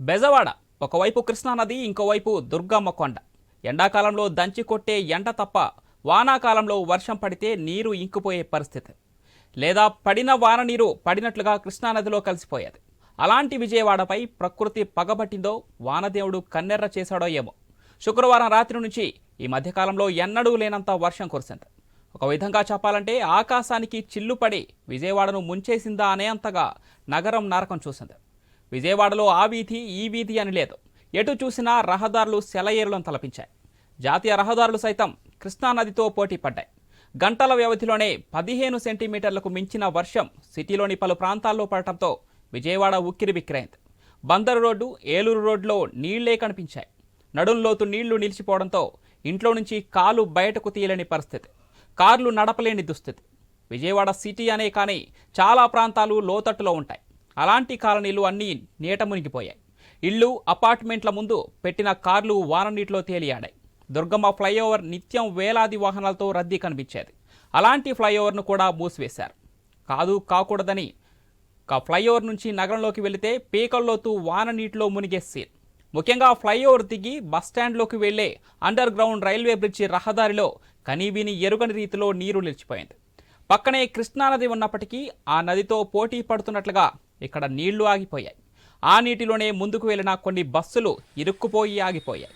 బెజవాడ ఒకవైపు కృష్ణానది ఇంకోవైపు దుర్గమ్మ కొండ. ఎండాకాలంలో దంచి కొట్టే ఎండ తప్ప వానాకాలంలో వర్షం పడితే నీరు ఇంకిపోయే పరిస్థితి. లేదా పడిన వాన నీరు పడినట్లుగా కృష్ణానదిలో కలిసిపోయేది. అలాంటి విజయవాడపై ప్రకృతి పగబట్టిందో వానదేవుడు కన్నెర్ర చేశాడో ఏమో. శుక్రవారం రాత్రి నుంచి ఈ మధ్యకాలంలో ఎన్నడూ లేనంత వర్షం కురిసింది. ఒక విధంగా చెప్పాలంటే ఆకాశానికి చిల్లుపడి విజయవాడను ముంచేసిందా అనేంతగా నగరం నరకం చూసింది. విజయవాడలో ఆ వీధి ఈ వీధి అని లేదు. ఎటు చూసినా రహదారులు సెలయేరులను తలపించాయి. జాతీయ రహదారులు సైతం కృష్ణానదితో పోటీ పడ్డాయి. గంటల వ్యవధిలోనే పదిహేను సెంటీమీటర్లకు మించిన వర్షం సిటీలోని పలు ప్రాంతాల్లో పడటంతో విజయవాడ ఉక్కిరి బిక్కిరైంది. బందరు రోడ్డు ఏలూరు రోడ్లో నీళ్ళే కనిపించాయి. నడుంలోతు నీళ్ళు నిలిచిపోవడంతో ఇంట్లో నుంచి కాలు బయటకు తీయలేని పరిస్థితి. కార్లు నడపలేని దుస్థితి. విజయవాడ సిటీ అనే కానీ చాలా ప్రాంతాలు లోతట్టులో ఉంటాయి. అలాంటి కాలనీలు అన్నీ నీట మునిగిపోయాయి. ఇళ్ళు అపార్ట్మెంట్ల ముందు పెట్టిన కార్లు వాన నీటిలో తేలియాడాయి. దుర్గమ్మ ఫ్లైఓవర్ నిత్యం వేలాది వాహనాలతో రద్దీ కనిపించేది. అలాంటి ఫ్లైఓవర్ను కూడా మూసివేశారు. కాదు కాకూడదని ఫ్లైఓవర్ నుంచి నగరంలోకి వెళితే పీకల్లోతూ వాన నీటిలో మునిగే సీన్. ముఖ్యంగా ఫ్లైఓవర్ దిగి బస్టాండ్లోకి వెళ్ళే అండర్ గ్రౌండ్ రైల్వే బ్రిడ్జి రహదారిలో కనీవిని ఎరుగని రీతిలో నీరు నిలిచిపోయింది. పక్కనే కృష్ణానది ఉన్నప్పటికీ ఆ నదితో పోటీ పడుతున్నట్లుగా ఇక్కడ నీళ్ళు ఆగిపోయాయి. ఆ నీటిలోనే ముందుకు వెళ్ళిన కొన్ని బస్సులు ఇరుక్కుపోయి ఆగిపోయాయి.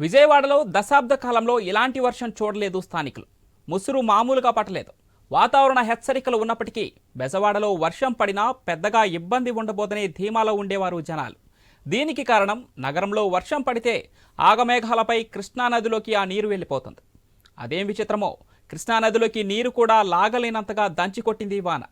విజయవాడలో దశాబ్ద కాలంలో ఇలాంటి వర్షం చూడలేదు స్థానికులు. ముసురు మామూలుగా పట్టలేదు. వాతావరణ హెచ్చరికలు ఉన్నప్పటికీ బెజవాడలో వర్షం పడినా పెద్దగా ఇబ్బంది ఉండబోదనే ధీమాలో ఉండేవారు జనాలు. దీనికి కారణం నగరంలో వర్షం పడితే ఆగమేఘాలపై కృష్ణానదిలోకి ఆ నీరు వెళ్ళిపోతుంది. అదేం విచిత్రమో కృష్ణానదిలోకి నీరు కూడా లాగలేనంతగా దంచికొట్టింది వాన.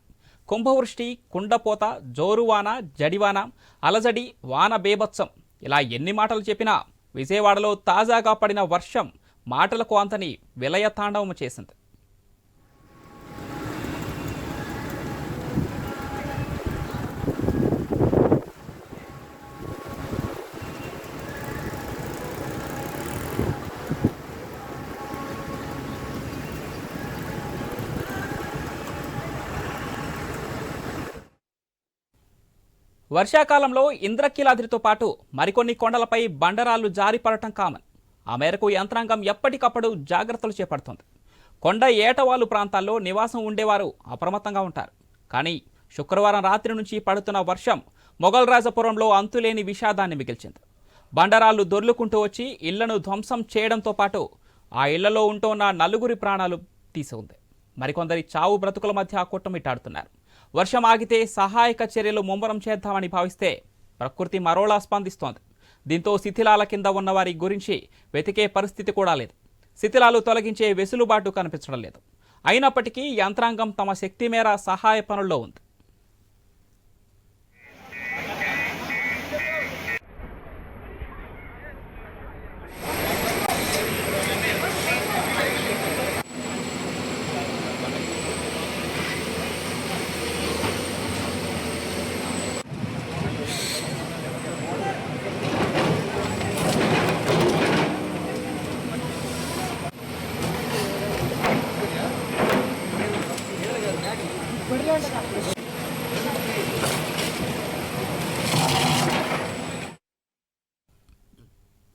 కుంభవృష్టి కుండపోత జోరువాన జడివాన అలజడి వాన బేభత్సం ఇలా ఎన్ని మాటలు చెప్పినా విజయవాడలో తాజాగా పడిన వర్షం మాటలకు అంతని విలయతాండవం చేసింది. వర్షాకాలంలో ఇంద్రకీలాద్రితో పాటు మరికొన్ని కొండలపై బండరాళ్ళు జారిపడటం కామన్. ఆ మేరకు యంత్రాంగం ఎప్పటికప్పుడు జాగ్రత్తలు చేపడుతోంది. కొండ ఏటవాలు ప్రాంతాల్లో నివాసం ఉండేవారు అప్రమత్తంగా ఉంటారు. కానీ శుక్రవారం రాత్రి నుంచి పడుతున్న వర్షం మొఘల్ రాజపురంలో అంతులేని విషాదాన్ని మిగిల్చింది. బండరాళ్ళు దొర్లుకుంటూ వచ్చి ఇళ్ళను ధ్వంసం చేయడంతో పాటు ఆ ఇళ్ళలో ఉంటున్న నలుగురి ప్రాణాలు తీసి ఉంది. మరికొందరి చావు బ్రతుకుల మధ్య కొట్టుమిట్టాడుతున్నారు. వర్షం ఆగితే సహాయక చర్యలు ముమ్మరం చేద్దామని భావిస్తే ప్రకృతి మరోలా స్పందిస్తోంది. దీంతో శిథిలాల కింద ఉన్న వారి గురించి వెతికే పరిస్థితి కూడా లేదు. శిథిలాలు తొలగించే వెసులుబాటు కనిపించడం లేదు. అయినప్పటికీ యంత్రాంగం తమ శక్తి మేర సహాయ పనుల్లో ఉంది.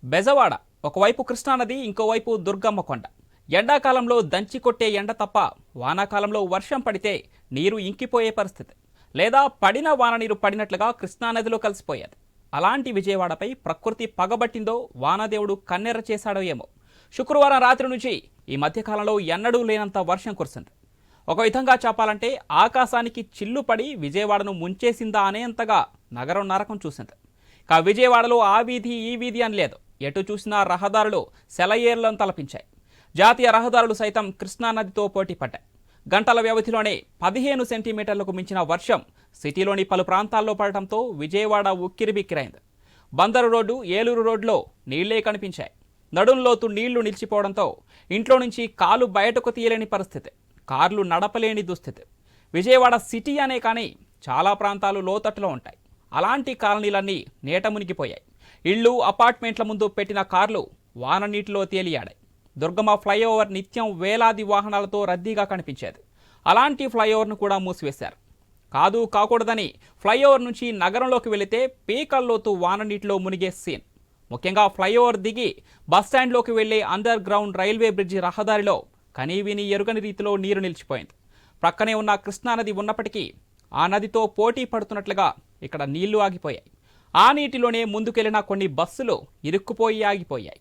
బెజవాడ ఒకవైపు కృష్ణానది ఇంకోవైపు దుర్గమ్మ కొండ. ఎండాకాలంలో దంచి కొట్టే ఎండ తప్ప వానాకాలంలో వర్షం పడితే నీరు ఇంకిపోయే పరిస్థితి. లేదా పడిన వాన నీరు పడినట్లుగా కృష్ణానదిలో కలిసిపోయేది. అలాంటి విజయవాడపై ప్రకృతి పగబట్టిందో వానదేవుడు కన్నెర్ర చేశాడో ఏమో. శుక్రవారం రాత్రి నుంచి ఈ మధ్యకాలంలో ఎన్నడూ లేనంత వర్షం కురిసింది. ఒక విధంగా చెప్పాలంటే ఆకాశానికి చిల్లుపడి విజయవాడను ముంచేసిందా అనేంతగా నగరం నరకం చూసింది. కా విజయవాడలో ఆ వీధి ఈ వీధి అని లేదు. ఎటు చూసినా రహదారులు సెలయేర్లను తలపించాయి. జాతీయ రహదారులు సైతం కృష్ణానదితో పోటీ పడ్డాయి. గంటల వ్యవధిలోనే పదిహేను సెంటీమీటర్లకు మించిన వర్షం సిటీలోని పలు ప్రాంతాల్లో పడటంతో విజయవాడ ఉక్కిరిబిక్కిరైంది బందరు రోడ్డు ఏలూరు రోడ్లో నీళ్ళే కనిపించాయి. నడుంలోతు నీళ్ళు నిలిచిపోవడంతో ఇంట్లో నుంచి కాలు బయటకు తీయలేని పరిస్థితి. కార్లు నడపలేని దుస్థితి. విజయవాడ సిటీ అనే కానీ చాలా ప్రాంతాలు లోతట్టులో ఉంటాయి. అలాంటి కాలనీలన్నీ నేట మునిగిపోయాయి. ఇళ్ళు అపార్ట్మెంట్ల ముందు పెట్టిన కార్లు వాన నీటిలో తేలియాడాయి. దుర్గమ్మ ఫ్లైఓవర్ నిత్యం వేలాది వాహనాలతో రద్దీగా కనిపించేది. అలాంటి ఫ్లైఓవర్ను కూడా మూసివేశారు. కాదు కాకూడదని ఫ్లైఓవర్ నుంచి నగరంలోకి వెళితే పీకల్లోతు వాన నీటిలో మునిగే సీన్. ముఖ్యంగా ఫ్లైఓవర్ దిగి బస్టాండ్లోకి వెళ్ళే అండర్ గ్రౌండ్ రైల్వే బ్రిడ్జి రహదారిలో కనీవిని ఎరుగని రీతిలో నీరు నిలిచిపోయింది. ప్రక్కనే ఉన్న కృష్ణానది ఉన్నప్పటికీ ఆ నదితో పోటీ పడుతున్నట్లుగా ఇక్కడ నీళ్ళు ఆగిపోయాయి. ఆ నీటిలోనే ముందుకెళ్ళిన కొన్ని బస్సులు ఇరుక్కుపోయి ఆగిపోయాయి.